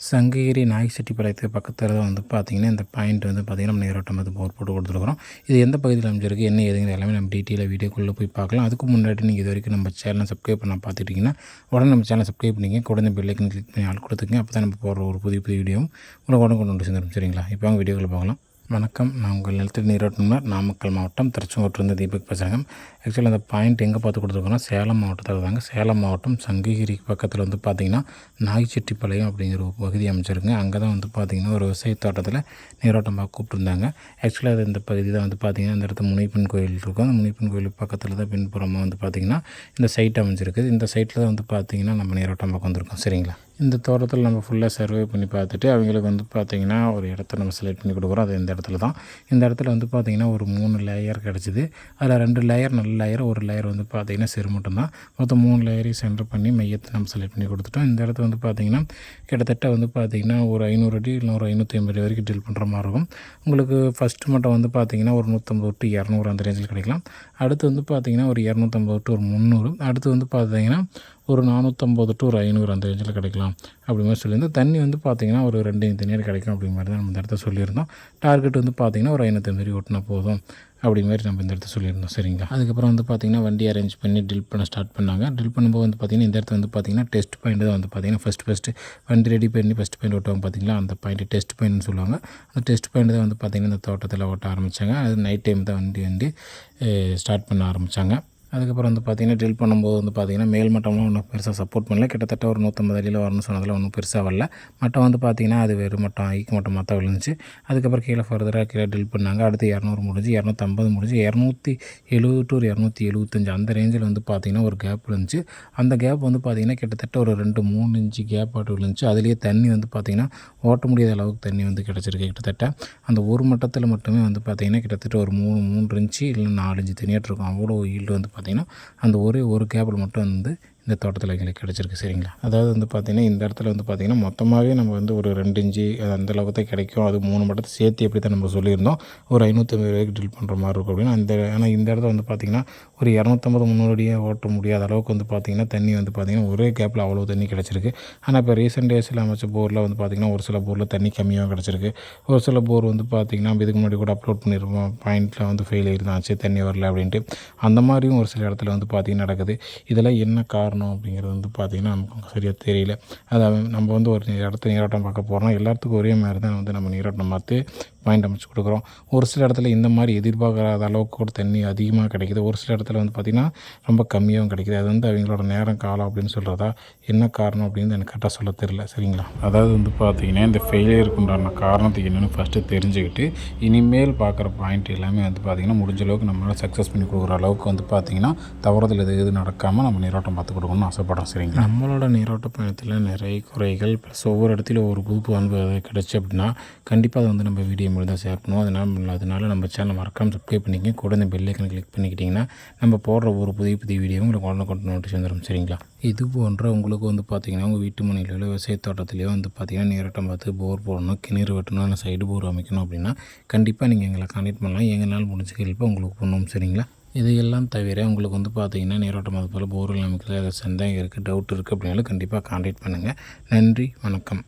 சங்ககிரி நாய் செட்டிப்பாளையத்துக்கு பக்கத்தில் தான் வந்து பார்த்தீங்கன்னா இந்த பாயிண்ட் வந்து பார்த்திங்கன்னா நம்ம நேரோட்டம் வந்து போர் போட்டு கொடுத்துருக்குறோம். இது எந்த பகுதியில் அமைஞ்சிருக்கு என்ன ஏதுங்கிற எல்லாமே நம்ம டீட்டெயிலாக வீடியோக்குள்ளே போய் பார்க்கலாம். அதுக்கு முன்னாடி நீங்கள் இது வரைக்கும் நம்ம சேனலை சப்ஸ்கிரைப் பண்ண பார்த்துட்டிங்கன்னா உடனே நம்ம சேனல் சப்ஸ்கிரைப் பண்ணிங்க உடனே பெல்லைக்கன் கிளிக் பண்ணி ஆள் கொடுத்துங்க அப்போ தான் நம்ம போடுற ஒரு புதிய புதிய வீடியோவும் உங்களை உடனே கொண்டு வந்து சேர்ந்துடும் சரிங்களா? இப்போ வாங்க வீடியோக்குள்ளே பார்க்கலாம் வணக்கம். நான் உங்கள் நிலத்தில் நீரோட்டம்னா நாமக்கல் மாவட்டம் திருச்செங்கோட்டிலிருந்து தீபக் பேசுகிறேன் ஆக்சுவலாக அந்த பாயிண்ட் எங்கே பார்த்து கொடுத்துருக்கோன்னா சேலம் மாவட்டத்தில் தாங்க. சேலம் மாவட்டம் சங்ககிரி பக்கத்தில் வந்து பார்த்திங்கன்னா நாய்ச்செட்டிப்பாளையம் அப்படிங்கிற ஒரு பகுதி அமைச்சிருங்க அங்கே தான் வந்து பார்த்திங்கன்னா ஒரு விவசாய தோட்டத்தில் நீரோட்டமாக கூப்பிட்டுருந்தாங்க. ஆக்சுவலாக அது இந்த பகுதி தான் வந்து பார்த்திங்கன்னா இந்த இடத்துல முனிப்பன் கோயில் இருக்கும். அந்த முனிப்பன் கோயில் பக்கத்தில் தான் பின்புறமாக வந்து பார்த்திங்கன்னா இந்த சைட் அமைஞ்சிருக்குது. இந்த சைட்டில் தான் வந்து பார்த்திங்கன்னா நம்ம நீரோட்டம் வந்திருக்கோம். சரிங்களா? இந்த தோட்டத்தில் நம்ம ஃபுல்லாக சர்வே பண்ணி பார்த்துட்டு அவங்களுக்கு வந்து பார்த்திங்கன்னா ஒரு இடத்த நம்ம செலக்ட் பண்ணி கொடுக்குறோம். அது இந்த இடத்துல தான். இந்த இடத்துல வந்து பார்த்திங்கன்னா ஒரு மூணு லேயர் கிடச்சிது. அதில் ரெண்டு லேயர் நல்ல லேயர் ஒரு லேயர் வந்து பார்த்திங்கன்னா சிறு மட்டும்தான் மொத்தம் மூணு லேயரையும் சென்டர் பண்ணி மையத்தை நம்ம செலக்ட் பண்ணி கொடுத்துட்டோம். இந்த இடத்துல வந்து பார்த்திங்கன்னா கிட்டத்தட்ட வந்து பார்த்திங்கன்னா ஒரு ஐநூறு அடி இல்லை ஒரு ஐநூற்றி ஐம்பது வரைக்கும் டீல் பண்ணுற மாதிரி இருக்கும். உங்களுக்கு ஃபஸ்ட்டு மட்டும் வந்து பார்த்திங்கன்னா ஒரு நூற்றம்பது டு இரநூறு அந்த ரேஞ்சில் கிடைக்கலாம். அடுத்து வந்து பார்த்திங்கன்னா ஒரு இரநூத்தம்பது டு ஒரு முந்நூறு. அடுத்து வந்து பார்த்திங்கன்னா ஒரு நானூற்றம்பது டு ஒரு ஐநூறு அந்த ரேஞ்சில் கிடைக்கலாம் அப்படி மாதிரி சொல்லியிருந்தோம் தண்ணி வந்து பார்த்திங்கன்னா ஒரு ரெண்டு தண்ணியாக கிடைக்கும் அப்படி மாதிரி தான் நம்ம இந்த இடத்த சொல்லியிருந்தோம். டார்கெட் வந்து பார்த்திங்கன்னா ஒரு ஐநூற்றம்பது ஓட்டினா போதும் அப்படி மாதிரி நம்ம இந்த இடத்த சொல்லியிருந்தோம். சரிங்களா? அதுக்கப்புறம் வந்து பார்த்திங்கன்னா வண்டி அரேஞ்ச் பண்ணி ட்ரில் பண்ண ஸ்டார்ட் பண்ணாங்க. ட்ரில் பண்ணும்போது வந்து பார்த்திங்கன்னா இந்த இடத்துல வந்து பார்த்திங்கன்னா டெஸ்ட் பாயிண்ட் தான் வந்து பார்த்திங்கன்னா ஃபஸ்ட் ஃபஸ்ட்டு வண்டி ரெடி பண்ணி ஃபஸ்ட் பாயிண்ட் ஓட்டுவாங்க பார்த்திங்களா அந்த பாயிண்ட் டெஸ்ட் பாயிண்ட்னு சொல்லுவாங்க. அந்த டெஸ்ட் பாயிண்ட் தான் வந்து பார்த்திங்கன்னா இந்த தோட்டத்தில் ஓட்ட ஆரம்பித்தாங்க அது நைட் டைம் தான் வண்டி வந்து eh, ஸ்டார்ட் பண்ண ஆரம்பித்தாங்க அதுக்கப்புறம் வந்து பார்த்திங்கன்னா ட்ரில் பண்ணும்போது வந்து பார்த்திங்கன்னா மேல் மட்டம்லாம் ஒன்றும் பெருசாக சப்போர்ட் பண்ணல. கிட்டத்தட்ட ஒரு நூற்றம்பது அடியில் வரணும்னு சொன்னதில் ஒன்றும் பெருசாக வரல. மட்டம் வந்து பார்த்திங்கன்னா அது வெறும் மட்டம் ஐக்கு மட்டம் மற்ற விழுந்துச்சு. அதுக்கப்புறம் கீழே ஃபர்தராக கீழே ட்ரில் பண்ணாங்க. அடுத்து இரநூறு முடிஞ்சு இரநூத்தம்பது முடிஞ்சு இரநூத்தி எழுபது டு ஒரு இரநூத்தி எழுபத்தஞ்சு அந்த ரேஞ்சில் வந்து பார்த்திங்கன்னா ஒரு கேப் இருந்துச்சு அந்த கேப் வந்து பார்த்திங்கன்னா கிட்டத்தட்ட ஒரு ரெண்டு மூணு இன்ச்சு கேப் ஆட்டு விழுந்துச்சு. அதுலேயே தண்ணி வந்து பார்த்திங்கன்னா ஓட்ட முடியாத அளவுக்கு தண்ணி வந்து கிடச்சிருக்கு கிட்டத்தட்ட. அந்த ஒரு மட்டத்தில் மட்டுமே வந்து பார்த்திங்கன்னா கிட்டத்தட்ட ஒரு மூணு மூன்று இன்ச்சு இல்லை நாலஞ்சு இன்ச்சு தண்ணியாட்டு இருக்கும். அவ்வளோ ஈல்டு வந்து பார்த்திங்கன்னா அந்த ஒரே ஒரு கேபிள் மட்டும் வந்து இந்த தோட்டத்தில் எங்களுக்கு கிடச்சிருக்கு சரிங்களா? அதாவது வந்து பார்த்திங்கன்னா இந்த இடத்துல வந்து பார்த்திங்கன்னா மொத்தமாகவே நம்ம வந்து ஒரு ரெண்டு இன்ச்சு அந்த அளவுக்கு தான் கிடைக்கும். அது மூணு மட்டத்தை சேர்த்து எப்படி தான் நம்ம சொல்லியிருந்தோம். ஒரு ஐநூற்றம்பது ரூபாய்க்கு ட்ரில் பண்ணுற மாதிரி இருக்கும் அப்படின்னு அந்த ஆனால் இந்த இடத்துல வந்து பார்த்திங்கன்னா ஒரு இரநூத்தம்பது முன்னோடியே ஓட்ட முடியாத அளவுக்கு வந்து பார்த்திங்கன்னா தண்ணி வந்து பார்த்திங்கன்னா ஒரே கேப்பில் அவ்வளோ தண்ணி கிடச்சிருக்கு. ஆனால் இப்போ ரீசெண்ட் டேஸில் அமைச்ச போரில் வந்து பார்த்திங்கன்னா ஒரு சில போரில் தண்ணி கம்மியாக கிடச்சிருக்கு. ஒரு சில போர் வந்து பார்த்திங்கன்னா இதுக்கு முன்னாடி கூட அப்லோட் பண்ணியிருப்போம் பாயிண்ட்டில் வந்து ஃபெயில் ஆயிருந்தாச்சு தண்ணி வரல அப்படின்ட்டு. அந்த மாதிரியும் ஒரு சில இடத்துல வந்து பார்த்திங்கன்னா நடக்குது. இதெல்லாம் என்ன காரணம்? பண்ணணும் அப்படிங்கிறது வந்து பார்த்திங்கன்னா நமக்கு சரியாக தெரியல. அதாவது நம்ம வந்து ஒரு இடத்த நீரோட்டம் பார்க்க போகிறோம்னா எல்லாத்துக்கும் ஒரே மாதிரி தான் வந்து நம்ம நீரோட்டம் பார்த்து பாயிண்ட் அமைச்சு கொடுக்குறோம். ஒரு சில இடத்துல இந்த மாதிரி எதிர்பார்க்காத அளவுக்கு கூட தண்ணி அதிகமாக கிடைக்கிது. ஒரு சில இடத்துல வந்து பார்த்திங்கன்னா ரொம்ப கம்மியாகவும் கிடைக்கிது. அது வந்து அவங்களோட நேரம் காலம் அப்படின்னு சொல்கிறதா என்ன காரணம் அப்படின்னு எனக்கு கரெக்டாக சொல்ல தெரியல. சரிங்களா? அதாவது வந்து பார்த்திங்கன்னா இந்த ஃபெயிலியருக்கு உண்டான காரணத்துக்கு என்னென்னு ஃபஸ்ட்டு தெரிஞ்சுக்கிட்டு இனிமேல் பார்க்குற பாயிண்ட் எல்லாமே வந்து பார்த்திங்கன்னா முடிஞ்ச அளவுக்கு நம்மளால் சக்ஸஸ் பண்ணி கொடுக்குற அளவுக்கு வந்து பார்த்திங்கன்னா தவறுதல் எது எது நடக்காமல் நம்ம நீரோட்டம் பார்த்து கொடுக்கணும்னு ஆசைப்பட்றோம். சரிங்களா? நம்மளோட நீரோட்ட பயணத்தில் நிறைய குறைகள் ப்ளஸ் ஒவ்வொரு இடத்துலையும் ஒரு குரூப் அனுபவம் கிடச்சி அப்படின்னா கண்டிப்பாக அதை வந்து நம்ம வீடியோ மூலம் தான் ஷேர் பண்ணுவோம். அதனால் அதனால் நம்ம சேனல் மறக்காமல் சப்ஸ்கிரைப் பண்ணிக்கங்க. கூட இந்த பெல்லைக்கனை கிளிக் பண்ணிக்கிட்டிங்கன்னா நம்ம போடுற ஒரு புதிய புதிய வீடியோ உங்களுக்கு உடனே கொண்டு நோட்டீஸ் வந்துடும் சரிங்களா? இது போன்ற உங்களுக்கு வந்து பார்த்திங்கன்னா உங்கள் வீட்டு மனையிலோ விவசாய தோட்டத்திலையோ வந்து பார்த்திங்கன்னா நேரட்டம் பார்த்து போர் போடணும் கிணறு வெட்டணும் இல்லை சைடு போர் அமைக்கணும் அப்படின்னா கண்டிப்பாக நீங்கள் எங்களை கான்டெக்ட் பண்ணலாம். எங்களால் முடிஞ்ச ஹெல்ப்பாக உங்களுக்கு பண்ணணும் சரிங்களா? இதையெல்லாம் தவிர உங்களுக்கு வந்து பார்த்திங்கன்னா நேரோட்டம் அது போல் போர் அமைக்கல ஏதாவது சந்தேகம் இருக்குது டவுட் இருக்குது அப்படின்னாலும் கண்டிப்பாக கான்டெக்ட் பண்ணுங்கள் நன்றி வணக்கம்.